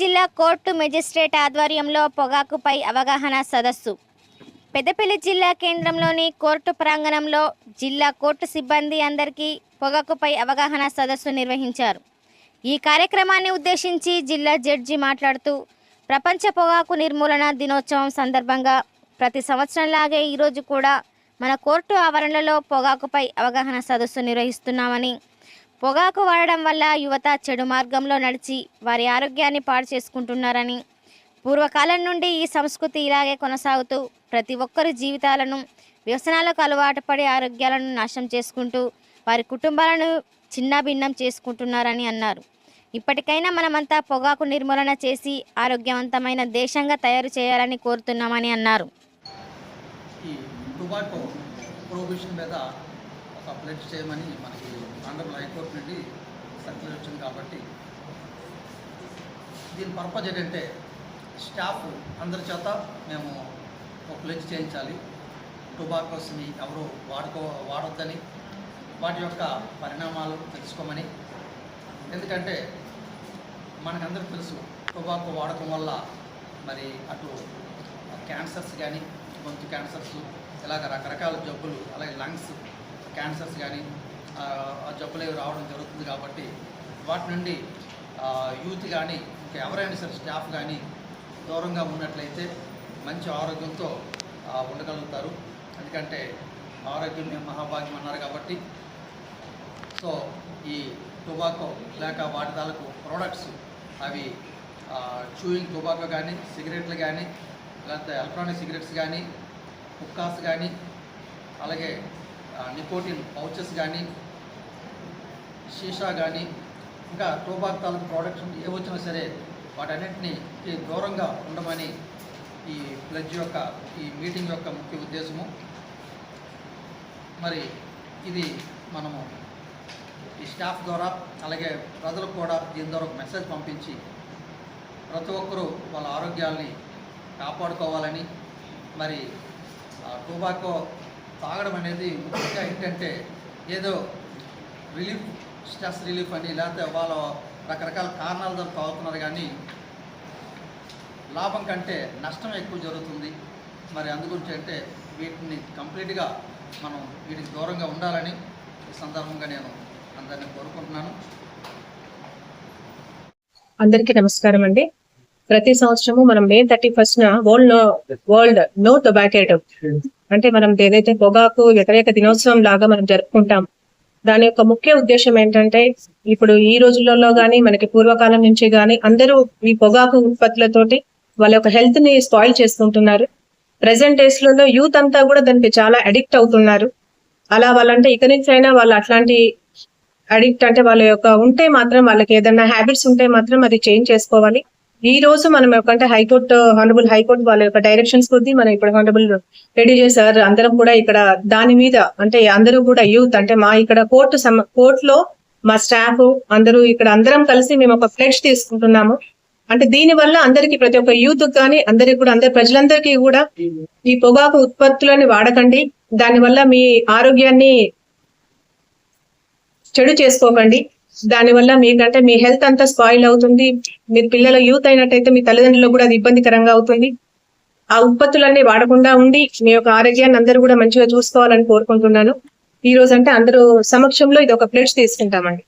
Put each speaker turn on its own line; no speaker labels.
జిల్లా court magistrate ఆధ్వర్యంలో పొగాకుపై అవగాహన సదస్సు. పెద్దపల్లి జిల్లా కేంద్రంలోని కోర్టు ప్రాంగణంలో జిల్లా కోర్టు సిబ్బంది అందరికీ పొగాకుపై అవగాహన సదస్సు నిర్వహించారు. ఈ కార్యక్రమాన్ని ఉద్దేశించి జిల్లా జడ్జి మాట్లాడుతూ ప్రపంచ పొగాకు నిర్మూలన దినోత్సవం సందర్భంగా ప్రతి సంవత్సరంలాగే ఈరోజు కూడా మన కోర్టు ఆవరణలో పొగాకుపై అవగాహన సదస్సు నిర్వహిస్తున్నామని పొగాకు వాడడం వల్ల యువత చెడు మార్గంలో నడిచి వారి ఆరోగ్యాన్ని పాడు చేసుకుంటున్నారని. పూర్వకాలం నుండి ఈ సంస్కృతి ఇలాగే కొనసాగుతూ ప్రతి ఒక్కరి జీవితాలను వ్యసనాలకు అలవాటు పడి ఆరోగ్యాలను నాశనం చేసుకుంటూ వారి కుటుంబాలను చిన్నాభిన్నం చేసుకుంటున్నారని అన్నారు. ఇప్పటికైనా మనమంతా పొగాకు నిర్మూలన చేసి ఆరోగ్యవంతమైన దేశంగా తయారు చేయాలని కోరుతున్నామని అన్నారు.
ఈ చేయమని మనకి ఆంధ్రప్రదేశ్ హైకోర్టు నుండి సర్క్యులర్ వచ్చింది కాబట్టి దీని పర్పస్ ఏంటంటే స్టాఫ్ అందరి చేత మేము ఒక ప్లెజ్ చేయించాలి. టొబాకోస్ని ఎవరు వాడుకో వాడొద్దని వాటి యొక్క పరిణామాలు తెలుసుకోమని. ఎందుకంటే మనకందరికి తెలుసు టొబాకో వాడకం వల్ల మరి అటు క్యాన్సర్స్ కానీ గొంతు క్యాన్సర్స్ ఇలాగ రకరకాల జబ్బులు అలాగే లంగ్స్ క్యాన్సర్స్ కానీ ఆ జబ్బులు రావడం జరుగుతుంది కాబట్టి వాటి నుండి యూత్ కానీ ఇంకా ఎవరైనా సరే స్టాఫ్ కానీ దూరంగా ఉన్నట్లయితే మంచి ఆరోగ్యంతో ఉండగలుగుతారు. ఎందుకంటే ఆరోగ్యం మహాభాగ్యం అన్నారు కాబట్టి. సో ఈ టొబాకో లేక వాటి తాలకు ప్రోడక్ట్స్ అవి చూయింగ్ టొబాకో కానీ సిగరెట్లు కానీ లేకపోతే ఎలక్ట్రానిక్ సిగరెట్స్ కానీ హుక్కాస్ కానీ అలాగే నికోటిన్ పౌచెస్ కానీ షీషా కానీ ఇంకా టోబాక్ తాలూకు ప్రోడక్ట్స్ ఏ వచ్చినా సరే వాటన్నింటినీ దూరంగా ఉండమని ఈ ప్లడ్జ్ యొక్క ఈ మీటింగ్ యొక్క ముఖ్య ఉద్దేశము. మరి ఇది మనము ఈ స్టాఫ్ ద్వారా అలాగే ప్రజలకు కూడా దీని ద్వారా ఒక మెసేజ్ పంపించి ప్రతి ఒక్కరూ వాళ్ళ ఆరోగ్యాల్ని కాపాడుకోవాలని మరి టోబాకో టొబాకో తాగడం అనేది ముఖ్యంగా ఏంటంటే ఏదో రిలీఫ్ స్ట్రెస్ రిలీఫ్ అని లేకపోతే వాళ్ళ రకరకాల కారణాలతో తాగుతున్నారు కానీ లాభం కంటే నష్టం ఎక్కువ జరుగుతుంది. మరి అందుగురించి అంటే వీటిని కంప్లీట్గా మనం వీటికి దూరంగా ఉండాలని ఈ సందర్భంగా నేను అందరినీ కోరుకుంటున్నాను.
అందరికీ నమస్కారం అండి. ప్రతి సంవత్సరము మనం May thirty first world no world no టొబాకేటో అంటే మనం ఏదైతే పొగాకు వ్యతిరేక దినోత్సవం లాగా మనం జరుపుకుంటాం దాని యొక్క ముఖ్య ఉద్దేశం ఏంటంటే ఇప్పుడు ఈ రోజులలో కానీ మనకి పూర్వకాలం నుంచి కానీ అందరూ ఈ పొగాకు ఉత్పత్తులతోటి వాళ్ళ యొక్క హెల్త్ని స్పాయిల్ చేసుకుంటున్నారు ప్రెసెంట్ డేస్లలో యూత్ అంతా కూడా దానికి చాలా అడిక్ట్ అవుతున్నారు. అలా వాళ్ళంటే ఇక నుంచి అయినా వాళ్ళు అట్లాంటి అడిక్ట్ అంటే వాళ్ళ యొక్క ఉంటే మాత్రం వాళ్ళకి ఏదైనా హ్యాబిట్స్ ఉంటే మాత్రం అది చేంజ్ చేసుకోవాలి. ఈ రోజు మనం అంటే హైకోర్టు హానరబుల్ హైకోర్టు వాళ్ళ యొక్క డైరెక్షన్స్ కొద్ది మనం ఇప్పుడు హానరబుల్ రెడీ చేశారు. అందరం కూడా ఇక్కడ దాని మీద అంటే అందరూ కూడా యూత్ అంటే మా ఇక్కడ కోర్టు కోర్టులో మా స్టాఫ్ అందరూ ఇక్కడ అందరం కలిసి మేము ఒక ఫ్లెక్స్ తీసుకుంటున్నాము. అంటే దీని వల్ల అందరికి ప్రతి ఒక్క యూత్ కానీ అందరికి కూడా అందరి ప్రజలందరికీ కూడా ఈ పొగాకు ఉత్పత్తులని వాడకండి. దాని వల్ల మీ ఆరోగ్యాన్ని చెడు చేసుకోకండి. దానివల్ల మీకంటే మీ హెల్త్ అంతా స్పాయిల్ అవుతుంది. మీ పిల్లల యూత్ అయినట్టయితే మీ తల్లిదండ్రులకు కూడా అది ఇబ్బందికరంగా అవుతుంది. ఆ ఉత్పత్తులన్నీ వాడకుండా ఉండి మీ యొక్క ఆరోగ్యాన్ని అందరూ కూడా మంచిగా చూసుకోవాలని కోరుకుంటున్నాను. ఈ రోజు అంటే అందరూ సమక్షంలో ఇది ఒక ప్లేట్స్ తీసుకుంటామండి